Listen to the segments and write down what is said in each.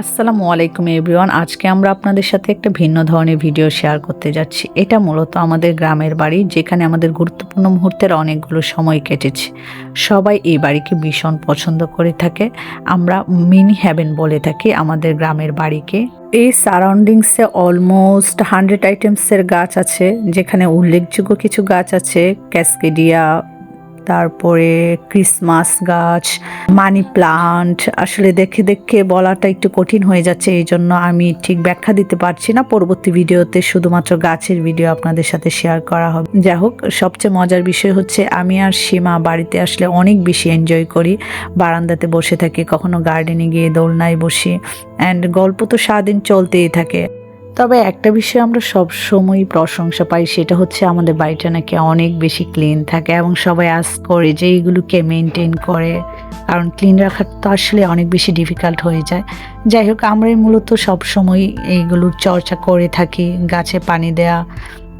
আসসালামু আলাইকুম এভরিওয়ান। আজকে আমরা আপনাদের সাথে একটা ভিন্ন ধরনের ভিডিও শেয়ার করতে যাচ্ছি। এটা মূলত আমাদের গ্রামের বাড়ি, যেখানে আমাদের গুরুত্বপূর্ণ মুহূর্তের অনেকগুলো সময় কেটেছে। সবাই এই বাড়িকে ভীষণ পছন্দ করে থাকে। আমরা মিনি হ্যাভেন বলে থাকি আমাদের গ্রামের বাড়িকে। এই সারাউন্ডিংসে অলমোস্ট হান্ড্রেড আইটেমসের গাছ আছে, যেখানে উল্লেখযোগ্য কিছু গাছ আছে, ক্যাসকেডিয়া তারপরে ক্রিসমাস গাছ মানি প্লান্ট আসলে দেখে দেখে বলাটা একটু কঠিন হয়ে যাচ্ছে, এই জন্য আমি ঠিক ব্যাখ্যা দিতে পারছি না। পরবর্তী ভিডিওতে শুধুমাত্র গাছের ভিডিও আপনাদের সাথে শেয়ার করা হবে। যাই হোক, সবচেয়ে মজার বিষয় হচ্ছে, আমি আর সীমা বাড়িতে আসলে অনেক বেশি এনজয় করি। বারান্দাতে বসে থাকি, কখনো গার্ডেনে গিয়ে দোলনায় বসি। অ্যান্ড গল্প তো সারাদিন চলতেই থাকে। তবে একটা বিষয়ে আমরা সব সময় প্রশংসা পাই, সেটা হচ্ছে আমাদের বাড়িটা নাকি অনেক বেশি ক্লিন থাকে এবং সবাই আস করে যে এইগুলোকে মেনটেন করে, কারণ ক্লিন রাখার তো আসলে অনেক বেশি ডিফিকাল্ট হয়ে যায়। যাই হোক, আমরাই মূলত সব সময় এইগুলোর চর্চা করে থাকি, গাছে পানি দেয়া,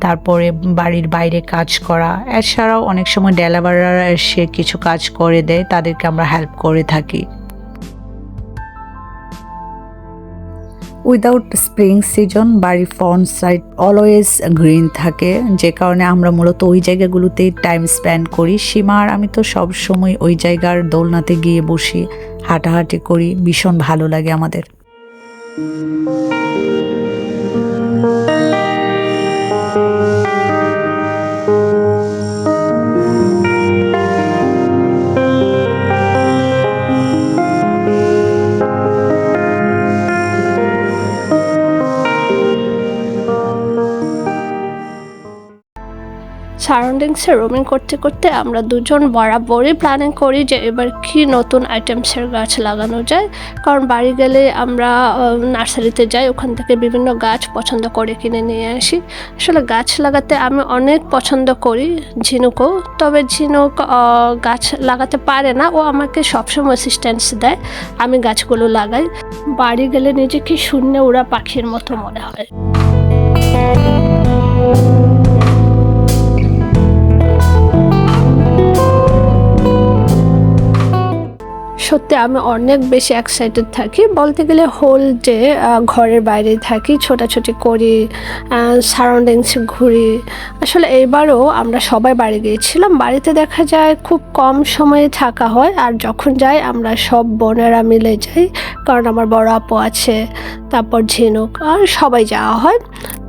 তারপরে বাড়ির বাইরে কাজ করা। এছাড়াও অনেক সময় ডেলাভাররা এসে কিছু কাজ করে দেয়, তাদেরকে আমরা হেল্প করে থাকি। উইদাউট স্প্রিং সিজন বাড়ির ফ্রন্ট সাইড অলওয়েজ গ্রিন থাকে, যে কারণে আমরা মূলত ওই জায়গাগুলোতেই টাইম স্পেন্ড করি। সীমার আমি তো সব সময় ওই জায়গার দোলনাতে গিয়ে বসি, হাঁটাহাঁটি করি, ভীষণ ভালো লাগে আমাদের। সারাউন্ডিংসে রোমিং করতে করতে আমরা দুজন বরাবরই প্ল্যানিং করি যে এবার কি নতুন আইটেমসের গাছ লাগানো যায়। কারণ বাড়ি গেলে আমরা নার্সারিতে যাই, ওখান থেকে বিভিন্ন গাছ পছন্দ করে কিনে নিয়ে আসি। আসলে গাছ লাগাতে আমি অনেক পছন্দ করি ঝিনুকও, তবে ঝিনুক গাছ লাগাতে পারে না। ও আমাকে সবসময় অ্যাসিস্ট্যান্স দেয়, আমি গাছগুলো লাগাই। বাড়ি গেলে নিজেকে শূন্য ওরা পাখির মতো মনে হয়। সত্যি আমি অনেক বেশি এক্সাইটেড থাকি। বলতে গেলে হোল ডে ঘরের বাইরে থাকি, ছোটাছুটি করি সারাউন্ডিংস ঘুরি। আসলে এইবারও আমরা সবাই বাড়ি গিয়েছিলাম। বাড়িতে দেখা যায় খুব কম সময়ে থাকা হয় আর যখন যাই আমরা সব বোনেরা মিলে যাই। কারণ আমার বড় আপু আছে, তারপর ঝিনুক আর সবাই যাওয়া হয়।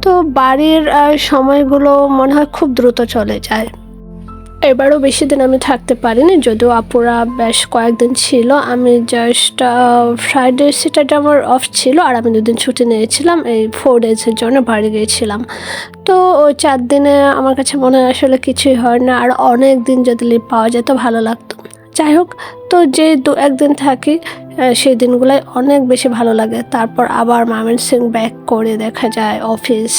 তো বাড়ির সময়গুলো মনে হয় খুব দ্রুত চলে যায়। এবারও বেশি দিন আমি থাকতে পারিনি, যদিও আপুরা বেশ কয়েকদিন ছিল। আমি জাস্ট ফ্রাইডে সেটাটা আমার অফ ছিল আর আমি দুদিন ছুটি নিয়েছিলাম, এই ফোর ডেজের জন্য বাড়ি গিয়েছিলাম। তো ওই চার দিনে আমার কাছে মনে হয় আসলে কিছুই হয় না, আর অনেক দিন যদি লিভ পাওয়া যেত ভালো লাগতো। যাই হোক, তো যে দু একদিন থাকি সেই দিনগুলোই অনেক বেশি ভালো লাগে। তারপর আবার মামেন সিং ব্যাক করে দেখা যায় অফিস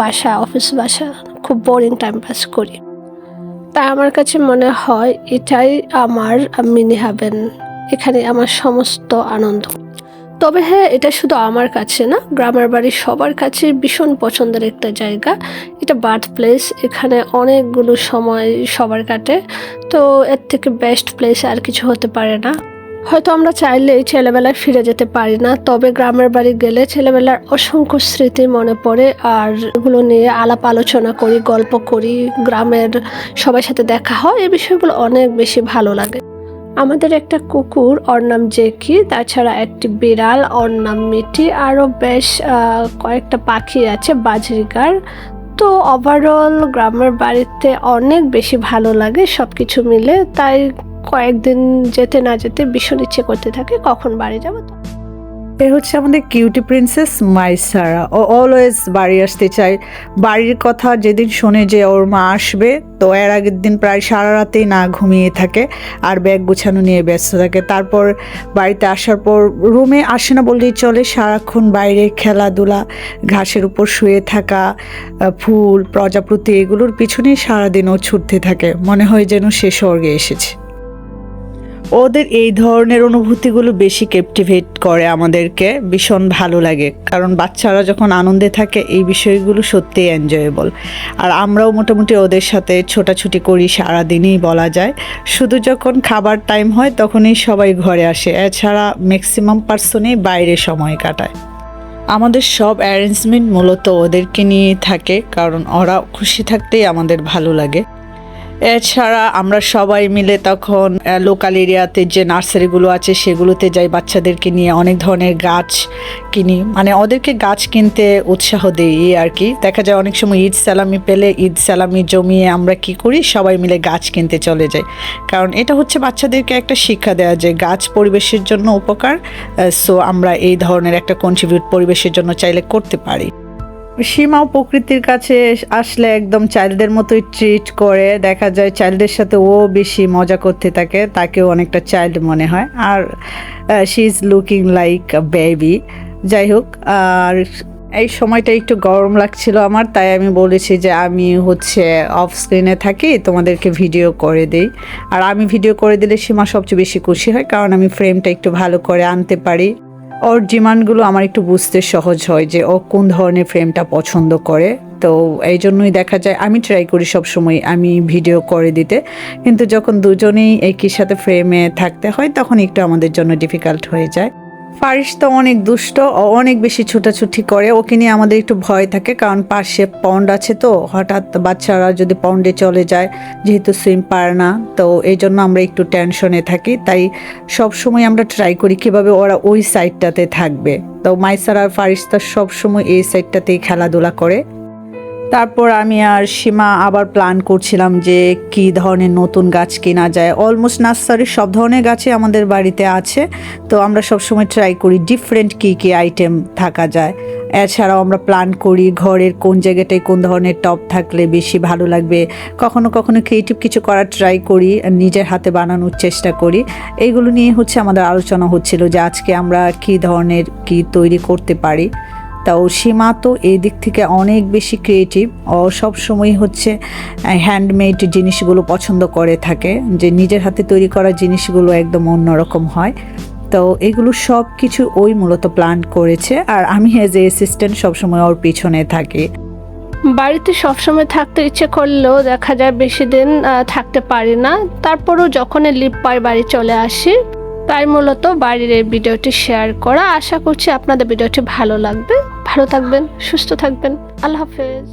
বাসা অফিস বাসা, খুব বোরিং টাইম পাস করি। তাই আমার কাছে মনে হয় এটাই আমার মিনি হাবেন এখানে আমার সমস্ত আনন্দ। তবে হ্যাঁ এটা শুধু আমার কাছে না, গ্রামের বাড়ির সবার কাছে ভীষণ পছন্দের একটা জায়গা। এটা বার্থ প্লেস এখানে অনেকগুলো সময় সবার কাটে। তো এর থেকে বেস্ট প্লেস আর কিছু হতে পারে না। হয়তো আমরা চাইলেই ছেলেবেলায় ফিরে যেতে পারি না, তবে গ্রামের বাড়ি গেলে ছেলেবেলার অসংখ্য স্মৃতি মনে পড়ে আর এগুলো নিয়ে আলাপ আলোচনা করি, গল্প করি, গ্রামের সবার সাথে দেখা হয় এই বিষয়গুলো অনেক বেশি ভালো লাগে। আমাদের একটা কুকুর, ওর নাম জেকি, তাছাড়া একটি বিড়াল, ওর নাম মিটি আরও বেশ কয়েকটা পাখি আছে, বাজরিকার। তো ওভারঅল গ্রামের বাড়িতে অনেক বেশি ভালো লাগে সব কিছু মিলে, তাই কয়েকদিন যেতে না যেতে ভীষণ ইচ্ছে করতে থাকে, কখন বাড়ি যাব তো। এ হচ্ছে আমাদের কিউটি প্রিন্সেস মাইসারা। ও অলওয়েজ বাড়ি আসতে চায়। বাড়ির কথা যেদিন শোনে যে ওর মা আসবে, তো এর আগের দিন প্রায় সারা রাতেই না ঘুমিয়ে থাকে আর ব্যাগ গুছানো নিয়ে ব্যস্ত থাকে। তারপর বাড়িতে আসার পর রুমে আসে না বললেই চলে। সারাক্ষণ বাইরে খেলাধুলা, ঘাসের উপর শুয়ে থাকা ফুল, প্রজাপতি এগুলোর পিছনেই সারাদিন ও ছুটতে থাকে। মনে হয় যেন সে স্বর্গে এসেছে। ওদের এই ধরনের অনুভূতিগুলো বেশি ক্যাপটিভেট করে আমাদেরকে, ভীষণ ভালো লাগে। কারণ বাচ্চারা যখন আনন্দে থাকে, এই বিষয়গুলো সত্যিই এনজয়েবল আর আমরাও মোটামুটি ওদের সাথে ছোটাছুটি করি, সারাদিনই বলা যায়। শুধু যখন খাবার টাইম হয়, তখনই সবাই ঘরে আসে। এছাড়া ম্যাক্সিমাম পার্সনই বাইরে সময় কাটায়। আমাদের সব অ্যারেঞ্জমেন্ট মূলত ওদেরকে নিয়ে থাকে, কারণ ওরা খুশি থাকতেই আমাদের ভালো লাগে। এছাড়া আমরা সবাই মিলে তখন লোকাল এরিয়াতে যে নার্সারিগুলো আছে সেগুলোতে যাই বাচ্চাদেরকে নিয়ে অনেক ধরনের গাছ কিনি। মানে ওদেরকে গাছ কিনতে উৎসাহ দিই আর কি। দেখা যায় অনেক সময় ঈদ সালামি পেলে ঈদ সালামি জমিয়ে আমরা কি করি? সবাই মিলে গাছ কিনতে চলে যাই। কারণ এটা হচ্ছে বাচ্চাদেরকে একটা শিক্ষা দেওয়া যে গাছ পরিবেশের জন্য উপকার সো আমরা এই ধরনের একটা কন্ট্রিবিউট পরিবেশের জন্য চাইলে করতে পারি। সীমাও প্রকৃতির কাছে আসলে একদম চাইল্ডদের মতোই ট্রিট করে। দেখা যায় চাইল্ডের সাথে ও বেশি মজা করতে থাকে, তাকেও অনেকটা চাইল্ড মনে হয়। আর she is looking like baby যাই হোক, আর এই সময়টা একটু গরম লাগছিল আমার, তাই আমি বলেছি যে আমি হচ্ছে অফ স্ক্রিনে থাকি, তোমাদেরকে ভিডিও করে দিই। আর আমি ভিডিও করে দিলে সীমা সবচেয়ে বেশি খুশি হয়, কারণ আমি ফ্রেমটা একটু ভালো করে আনতে পারি। ওর ডিমান্ডগুলো আমার একটু বুঝতে সহজ হয় যে ও কোন ধরনের ফ্রেমটা পছন্দ করে। তো এই জন্যই দেখা যায়, আমি ট্রাই করি সব সময় আমি ভিডিও করে দিতে। কিন্তু যখন দুজনেই একই সাথে ফ্রেমে থাকতে হয়, তখন একটু আমাদের জন্য ডিফিকাল্ট হয়ে যায়। ফারিস তো অনেক দুষ্ট ও অনেক বেশি ছুটাছুটি করে। ওকে নিয়ে আমাদের একটু ভয় থাকে, কারণ পাশে পন্ড আছে তো, হঠাৎ বাচ্চারা যদি পন্ডে চলে যায়, যেহেতু সুইম পারে না, তো এই জন্য আমরা একটু টেনশনে থাকি। তাই সবসময় আমরা ট্রাই করি কীভাবে ওরা ওই সাইডটাতে থাকবে। তো মাইসার আর ফারিস্তা সবসময় এই সাইডটাতেই খেলাধুলা করে। তারপর আমি আর সীমা আবার প্ল্যান করছিলাম যে কি ধরনের নতুন গাছ কেনা যায়। অলমোস্ট নার্সারির সব ধরনের গাছই আমাদের বাড়িতে আছে। তো আমরা সবসময় ট্রাই করি ডিফারেন্ট কী কী আইটেম থাকা যায়। এছাড়াও আমরা প্ল্যান করি ঘরের কোন জায়গাটায় কোন ধরনের টপ থাকলে বেশি ভালো লাগবে। কখনো কখনো ক্রিয়েটিভ কিছু করার ট্রাই করি, নিজের হাতে বানানোর চেষ্টা করি। এইগুলো নিয়ে হচ্ছে আমাদের আলোচনা হচ্ছিল যে আজকে আমরা কি ধরনের কি তৈরি করতে পারি। তা ও সীমা তো এই দিক থেকে অনেক বেশি ক্রিয়েটিভ ও সব সময় হচ্ছে হ্যান্ডমেড জিনিসগুলো পছন্দ করে থাকে, যে নিজের হাতে তৈরি করা জিনিসগুলো একদম অন্যরকম হয়। তো এগুলো সব কিছু ওই মূলত প্ল্যান করেছে আর আমি অ্যাজ এ অ্যাসিস্ট্যান্ট সবসময় ওর পিছনে থাকি। বাড়িতে সবসময় থাকতে ইচ্ছে করলেও দেখা যায় বেশি দিন থাকতে পারি না। তারপরেও যখন লিপ পাই বাড়ি চলে আসি। তাই মূলত বাড়ির এই ভিডিওটি শেয়ার করা। আশা করছি আপনাদের ভিডিওটি ভালো লাগবে। ভালো থাকবেন, সুস্থ থাকবেন। আল্লাহ হাফেজ।